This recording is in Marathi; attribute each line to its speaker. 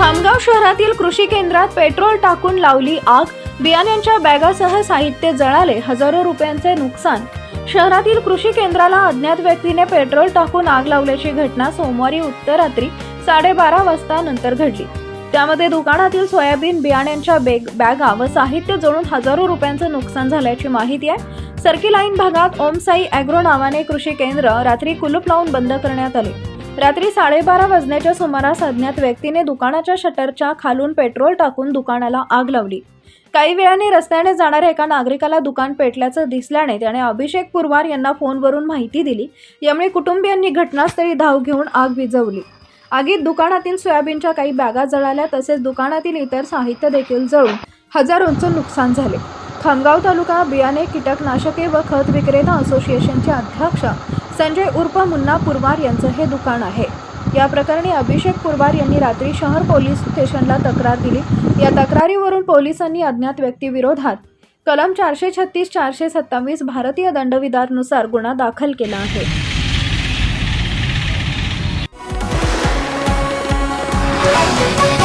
Speaker 1: खामगाव शहरातील कृषी केंद्रात पेट्रोल टाकून लावली आग. बियाण्यांच्या बॅगासह साहित्य जळाले हजारो रुपयांचे नुकसान. शहरातील कृषी केंद्राला अज्ञात व्यक्तीने पेट्रोल टाकून आग लावल्याची घटना सोमवारी उत्तरात्री साडेबारा वाजता नंतर घडली. त्यामध्ये दुकानातील सोयाबीन बियाण्यांच्या बेग बॅगा व साहित्य जळून हजारो रुपयांचं नुकसान झाल्याची माहिती आहे. सर्की लाईन भागात ओम साई अॅग्रो नावाने कृषी केंद्र रात्री कुलूप लावून बंद करण्यात आले. रात्री साडेबारा वाजण्याच्या सुमारास अज्ञात व्यक्तीने दुकानाच्या शटरच्या खालून पेट्रोल टाकून दुकानाला आग लावली. काही वेळाने रस्त्याने जाणाऱ्या एका नागरिकाला दुकान पेटल्याचं दिसल्याने त्याने अभिषेक पुरवार यांना फोनवरून माहिती दिली. यामुळे कुटुंबियांनी घटनास्थळी धाव घेऊन आग विझवली. आगीत दुकानातील सोयाबीनच्या काही बॅगा जळाल्या तसेच दुकानातील इतर साहित्य देखील जळून हजारोंचं नुकसान झाले. खामगाव तालुका बियाणे कीटकनाशके व खत विक्रेता असोसिएशनचे अध्यक्ष संजय उर्फ मुन्ना पुरवार यांचं हे दुकान आहे या प्रकरणी अभिषेक पुरवार यांनी रात्री शहर पोलीस स्टेशनला तक्रार दिली या तक्रारीवरून पोलिसांनी अज्ञात व्यक्तीविरोधात कलम चारशे छत्तीस चारशे सत्तावीस भारतीय दंडविधानुसार गुन्हा दाखल केला आहे Thank you.